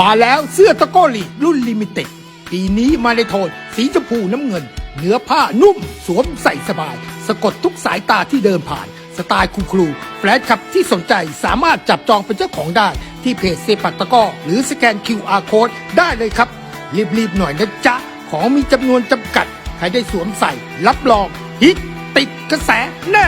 มาแล้วเสื้อตะโกอลีรุ่นลิมิเต็ด ปีนี้มาในโทน สีชมพูน้ำเงิน เนื้อผ้านุ่มสวมใส่สบาย สะกดทุกสายตาที่เดินผ่าน สไตล์คุณครู แฟลชคลับที่สนใจสามารถจับจองเป็นเจ้าของได้ ที่เพจเซปักตะก้อหรือสแกน QR Code ได้เลยครับ รีบๆหน่อยนะจ๊ะ ของมีจำนวนจำกัด ใครได้สวมใส่ รับรองฮิตติดกระแสแน่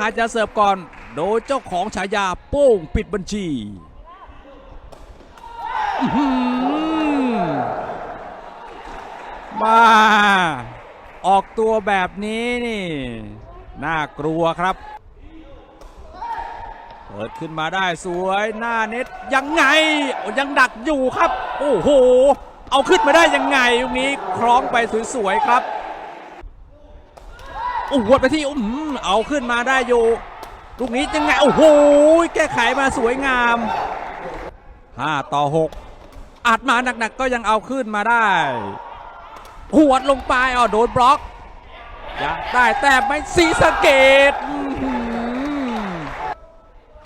คายจะเสิร์ฟก่อน โดยเจ้าของฉายาโป้งปิดบัญชีมาออกตัวแบบนี้นี่ น่ากลัวครับ เปิดขึ้นมาได้สวยหน้าเน็ตยังไง ยังดักอยู่ครับ โอ้โห เอาขึ้นมาได้ยังไงตรงนี้คล้องไปสวยๆครับ โอ้วดไปที่อืมเอาขึ้นมาได้อยู่ลูกนี้ยังไงโอ้โหแก้ไขมาสวยงาม5ต่อ6อัดมาหนักๆก็ยังเอาขึ้นมาได้หวดลงไปอ๋อโดนบล็อกอยากได้แต่ไม่ซีสเกต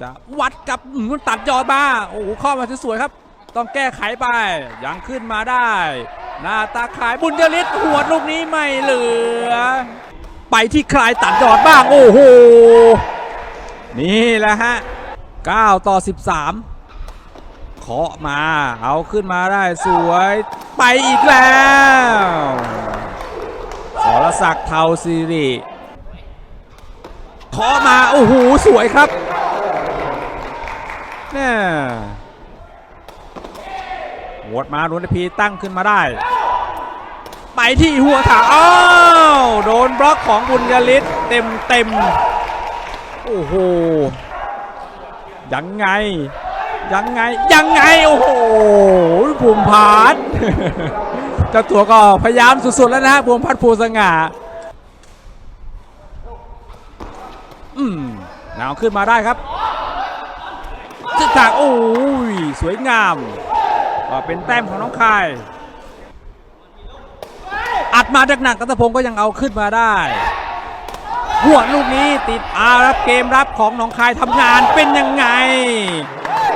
จะวัดกับอื้อหือตัดยอดมาโอ้โหข้ามาสวยๆครับ ต้องแก้ไขไป ยังขึ้นมาได้ หน้าตาขายบุญยฤทธิ์หวดลูกนี้ไม่เหลือ ไปที่ใครตัดยอดบ้างโอ้โหนี่แหละฮะ 9 ต่อ 13 เคาะมา เอาขึ้นมาได้สวย ไปอีกแล้วสรศักดิ์เทาซีรีเคาะมา โอ้โห สวยครับเนี่ยโหวดมาลุนพีตั้งขึ้นมาได้ ไปที่หัวถาอ้าวโดนบล็อกของบุญยฤทธิ์เต็มเต็มโอ้โหยังไง ยังไง ยังไง โอ้โหภูมิพัฒน์เจ้าตัวก็พยายามสุดๆแล้วนะฮะภูมิพัฒน์ภูสง่าอืมหนาวขึ้นมาได้ครับจึกจากโอ้ยสวยงาม ก็เป็นแต้มของน้องคาย อัดมาหนักๆกัตพงศ์ก็ยังเอาขึ้นมาได้ หัวลูกนี้ติดอารับเกมรับของหนองคายทำงานเป็นยังไง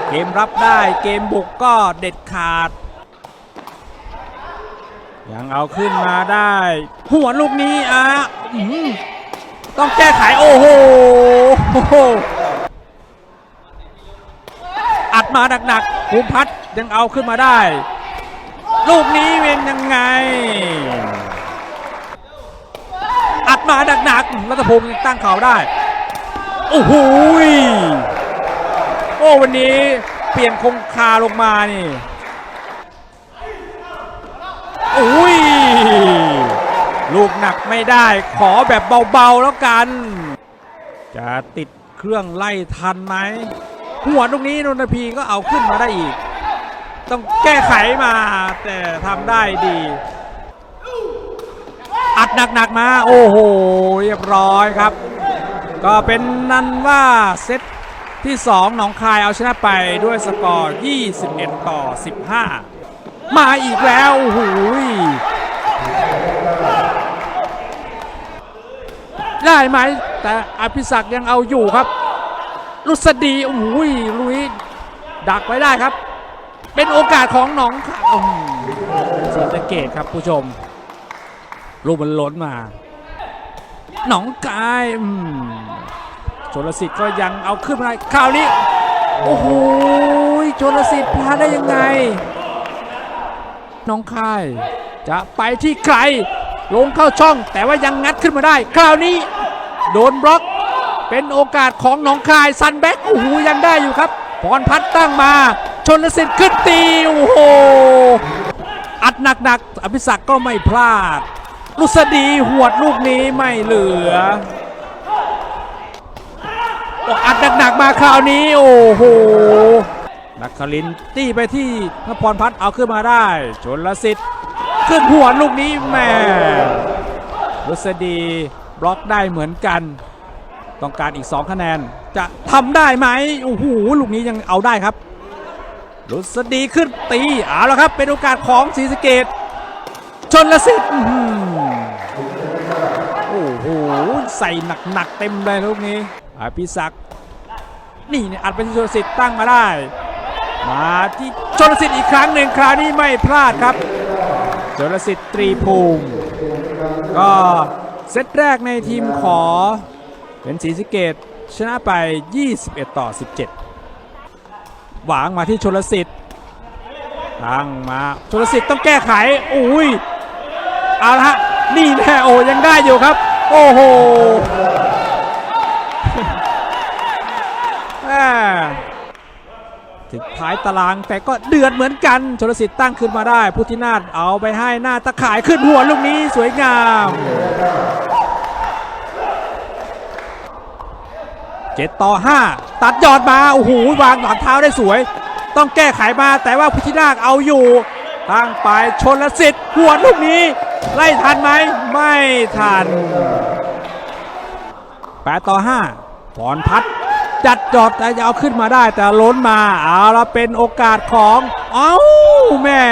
เกมรับได้เกมบุกก็เด็ดขาด ยังเอาขึ้นมาได้ หัวลูกนี้อะอื้อหือต้องแก้ไขโอ้โหโอ้โหอัดมาหนักๆภูมิพัฒน์ยังเอาขึ้นมาได้ ลูกนี้เป็นยังไง อัดมาหนักๆรัตพงศ์ตั้งเข่าได้ โอ้โหโอ้วันนี้เปลี่ยนคงคาลงมานี่โอ้ยลูกหนักไม่ได้ขอแบบเบาๆแล้วกัน จะติดเครื่องไล่ทันไหมหัวตรงนี้นนทพีก็เอาขึ้นมาได้อีก ต้องแก้ไขมาแต่ทำได้ดี อัดหนักๆมา โอ้โห เรียบร้อยครับ ก็เป็นนั้นว่าเซตที่ 2 หนองคายเอาชนะไปด้วยสกอร์ 21 ต่อ 15 มาอีกแล้วโอ้โหได้ไหม แต่อภิศักยังเอาอยู่ครับ ลุสดีโอ้โหลุยดักไว้ได้ครับ เป็นโอกาสของหนองคายอืมศรีสะเกตครับผู้ชม ลูกมันล้นมา หนองกายชนลสิทธิ์ก็ยังเอาขึ้นมาได้คราวนี้ โอ้โหชนลสิทธิ์พลาดได้ยังไง น้องคาย จะไปที่ไกลลงเข้าช่องแต่ว่ายังงัดขึ้นมาได้ คราวนี้ โดนบล็อก เป็นโอกาสของหนองคายซันแบ็กโอ้โหยังได้อยู่ครับพรพัฒน์ตั้งมาชนลสิทธิ์ขึ้นตี โอ้โห อัดหนักๆ อภิศักดิ์ก็ไม่พลาด ลุสดีหวดลูกนี้ไม่เหลืออัดหนักๆมาคราวนี้ โอ้โหนักคลินตี้ไปที่นพรพัฒน์เอาขึ้นมาได้ชนละสิทธิ์ขึ้นหัวลูกนี้แม่ลุสดีบล็อกได้เหมือนกัน ต้องการอีก 2 คะแนน จะทำได้ไหมโอ้โหลูกนี้ยังเอาได้ครับลุสดีขึ้นตีเอาแล้วครับ เป็นโอกาสของศรีสเกดชนละสิทธิ์ หใส่หนักๆเต็มเลยลูกนี้อภิศักดิ์นี่เนี่ยอัดเป็นชนสิทธิ์ตั้งมาได้ มาที่ชนสิทธิ์อีกครั้งหนึ่งคราวนี้ไม่พลาดครับชนสิทธิ์ตรีภูมิ ก็เซตแรกในทีมขอ เป็นศรีสเกตชนะไป 21 ต่อ 17 หวางมาที่ชลสิทธิ์ตั้งมาชลสิทธิ์ต้องแก้ไขอุ้ยเอาละฮะนี่แน่โอ้ยังได้อยู่ครับ โอ้โหแม่ถึงท้ายตารางแต่ก็เดือดเหมือนกันชลสิทธิ์ตั้งขึ้นมาได้ พุทธินาถเอาไปให้หน้าตะข่ายขึ้นหัวลูกนี้สวยงามเจ็ดต่อ5ตัดยอดมาโอ้โหวางหลังเท้าได้สวย ต้องแก้ไขมาแต่ว่าพุทธินาคเอาอยู่ ตั้งไปชนลสิทธิ์หัวลูกนี้ ไล่ทันไหม ไม่ทัน8ต่อ5พรพัฒน์จัดจอดแต่จะเอาขึ้นมาได้แต่ล้นมาเอาละเป็นโอกาสของเอ้าแม่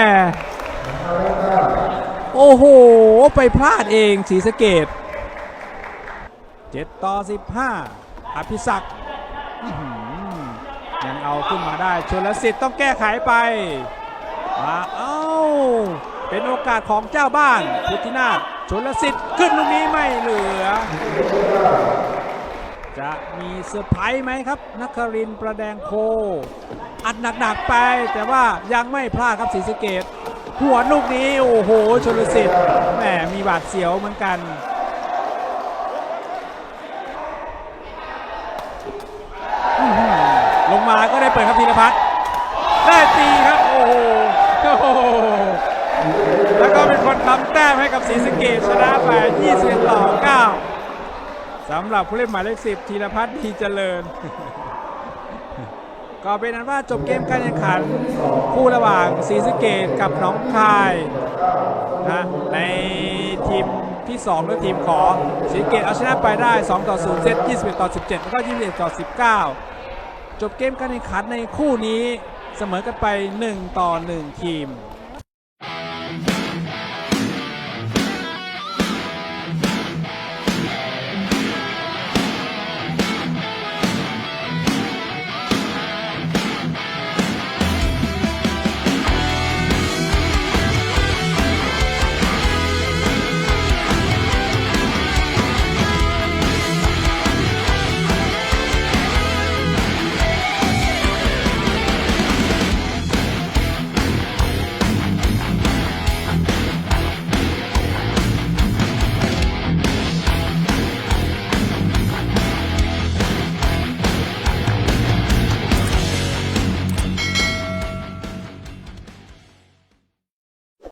โอ้โห ไปพลาดเองศรีสะเกดต่อ15อภิศักดิ์ยังเอาขึ้นมาได้ชนลสิทธิ์ต้องแก้ไขไปมาเอ้า เป็นโอกาสของเจ้าบ้านพุทธินาถชนลสิทธิ์ขึ้นลูกนี้ไม่เหลือ จะมีเซอร์ไพรส์ไหมครับนักครินประแดงโค อัดหนักๆไปแต่ว่ายังไม่พลาดครับศรีสเกดหัวลูกนี้โอ้โหชนลสิทธิ์แหมมีบาดเสียวเหมือนกันลงมาก็ได้เปิดครับธีรพัฒน์ได้ตีครับ โอ้โห แล้วก็เป็นคนทำแต้มให้กับศรีสะเกดชนะไป21ต่อ 9สำหรับผู้เล่นหมายเลข 10ธีรพัฒน์ดีเจริญ ก็เป็นนั้นว่าจบเกมการแข่งขัน คู่ระหว่างศรีสะเกดกับหน้องคายนะในทีมที่ 2 และทีมขอศรีสะเกดเอาชนะไปได้ 2 ต่อ 0 เซต 21 ต่อ 17 แล้วก็ 21 ต่อ 19 จบเกมการแข่งขันในคู่นี้เสมอกันไป 1 ต่อ 1 ทีม